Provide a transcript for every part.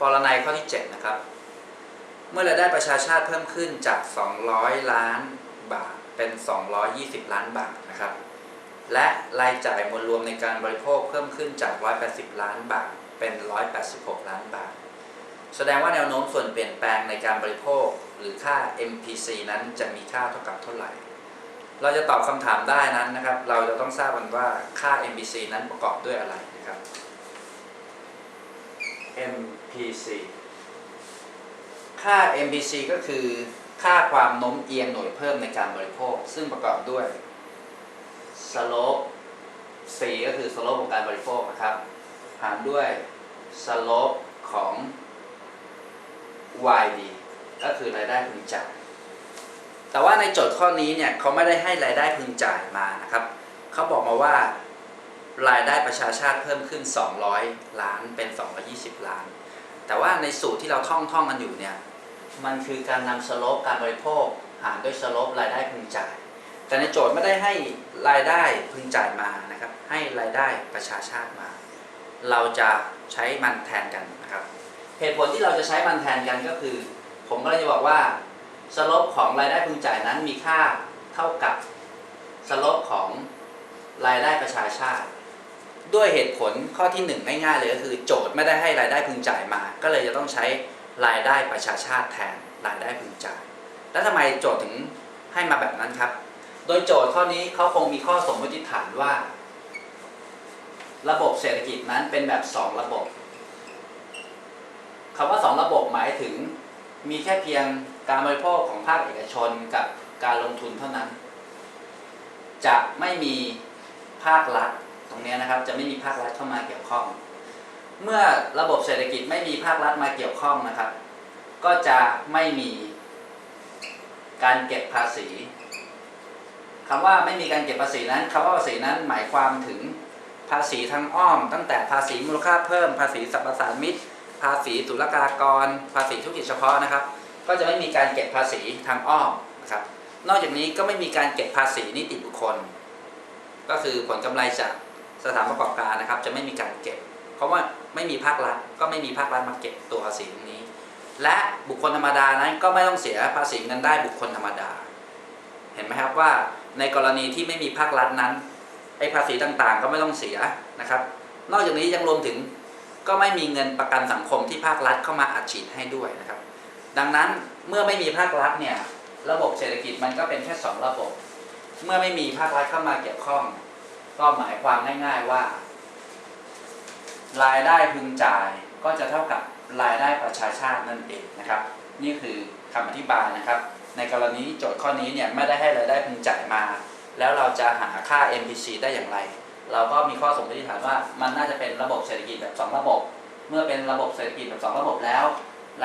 ปรนัยข้อที่ 7 นะครับ เมื่อรายได้ประชาชาติเพิ่มขึ้นจาก 200 ล้านบาทเป็น 220 ล้านบาทนะครับ และรายจ่ายมวลรวมในการบริโภคเพิ่มขึ้นจาก 180 ล้านบาทเป็น 186 ล้านบาท แสดงว่าแนวโน้มส่วนเปลี่ยนแปลงในการบริโภค หรือค่า MPC นั้นจะมีค่าเท่ากับเท่าไหร่ เราจะตอบคำถามได้นั้นนะครับ เราจะต้องทราบกันว่าค่า MPC นั้นประกอบด้วยอะไรนะครับ MPC ค่า MPC ก็คือค่าความโน้มเอียงหน่วยเพิ่มในการบริโภค ซึ่งประกอบด้วย slope C ก็คือ slope ของการบริโภคนะครับหารด้วย slope ของ YD ก็คือรายได้พึงจ่าย แต่ว่าในโจทย์ข้อนี้เนี่ยเขาไม่ได้ให้รายได้พึงจ่ายมานะครับ เขาบอกมาว่า รายได้ประชาชาติเพิ่มขึ้น 200 ล้านเป็น 220 ล้าน แต่ว่าในสูตรที่เราท่องท่องกันอยู่เนี่ยมันคือการนำสโลปการบริโภคหารด้วยสโลปรายได้พึงจ่าย แต่ในโจทย์ไม่ได้ให้รายได้พึงจ่ายมานะครับให้รายได้ประชาชาติมา เราจะใช้มันแทนกันนะครับเหตุผลที่เราจะใช้มันแทนกันก็คือ ผมก็เลยจะบอกว่าสโลปของรายได้พึงจ่ายนั้นมีค่าเท่ากับสโลปของรายได้ประชาชาติ ด้วยเหตุผลข้อที่หนึ่งง่ายๆเลยก็คือโจทย์ไม่ได้ให้รายได้พึงจ่ายมา ก็เลยจะต้องใช้รายได้ประชาชาติแทนรายได้พึงจ่าย แล้วทำไมโจทย์ถึงให้มาแบบนั้นครับ โดยโจทย์ข้อนี้เขาคงมีข้อสมมติฐานว่า ระบบเศรษฐกิจนั้นเป็นแบบสองระบบคำว่าสองระบบหมายถึงมีแค่เพียงการบริโภคของภาคเอกชนกับการลงทุนเท่านั้น จะไม่มีภาครัฐ รงนี้นะครับจะไม่มีภาครัฐเข้ามาเกี่ยวข้อง เมื่อระบบเศรษฐกิจไม่มีภาครัฐมาเกี่ยวข้องนะครับ ก็จะไม่มีการเก็บภาษีคำว่าไม่มีการเก็บภาษีนั้นคำว่าภาษีนั้นหมายความถึงภาษีทางอ้อม ตั้งแต่ภาษีมูลค่าเพิ่ม ภาษีสรรพสามิตภาษีศุลกากร ภาษีธุรกิจเฉพาะนะครับ ก็จะไม่มีการเก็บภาษีทางอ้อมนะครับนอกจากนี้ก็ไม่มีการเก็บภาษีนิติบุคคล ก็คือผลกำไรจาก สถานประกอบการนะครับจะไม่มีการเก็บ เพราะว่าไม่มีภาครัฐก็ไม่มีภาครัฐมาเก็บตัวภาษีตรงนี้ และบุคคลธรรมดานั้นก็ไม่ต้องเสียภาษีเงินได้บุคคลธรรมดา เห็นไหมครับว่าในกรณีที่ไม่มีภาครัฐนั้นไอ้ภาษีต่างๆ ก็ไม่ต้องเสียนะครับ นอกจากนี้ยังรวมถึงก็ไม่มีเงินประกันสังคมที่ภาครัฐเข้ามาอัดฉีดให้ด้วยนะครับ ดังนั้นเมื่อไม่มีภาครัฐเนี่ยระบบเศรษฐกิจมันก็เป็นแค่สองระบบ เมื่อไม่มีภาครัฐเข้ามาเกี่ยวข้อง ก็หมายความง่าย ๆว่า รายได้พึงจ่ายก็จะเท่ากับรายได้ประชาชาตินั่นเองนะครับ นี่คือคำอธิบายนะครับ ในกรณีโจทย์ข้อนี้เนี่ยไม่ได้ให้รายได้พึงจ่ายมา แล้วเราจะหาค่า MPC ได้อย่างไร เราก็มีข้อสมมติฐานว่ามันน่าจะเป็นระบบเศรษฐกิจแบบ 2 ระบบ เมื่อเป็นระบบเศรษฐกิจแบบ 2 ระบบแล้ว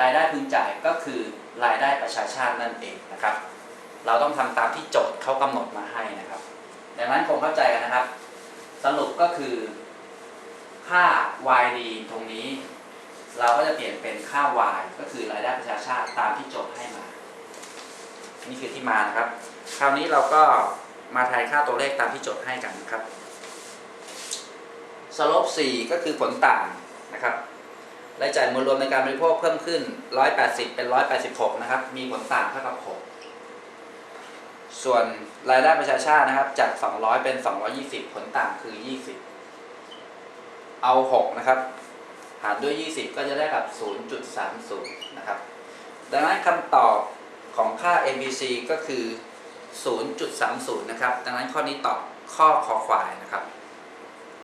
รายได้พึงจ่ายก็คือรายได้ประชาชาตินั่นเองนะครับ เราต้องทำตามที่โจทย์เขากำหนดมาให้นะครับ นั้นคงเข้าใจกันนะครับ สรุปก็คือค่า YD ตรงนี้ เราก็จะเปลี่ยนเป็นค่า Y ก็คือรายได้ประชาชาติตามที่โจทย์ให้มา นี่คือที่มานะครับ คราวนี้เราก็มาทายค่าตัวเลขตามที่โจทย์ให้กันนะครับสลบ4ก็คือผลต่างนะครับรายจ่ายมวลรวมในการบริโภคเพิ่มขึ้น 180 เป็น 186 นะครับ มีผลต่างเท่ากับ 6 ส่วนรายได้ประชาชาตินะครับ จาก 200 เป็น 220 ผลต่างคือ 20 เอา 6 นะครับ หารด้วย 20 ก็จะได้กับ 0.30 นะครับ ดังนั้นคำตอบของค่า MBC ก็คือ 0.30 นะครับ ดังนั้นข้อนี้ตอบข้อคอควายนะครับ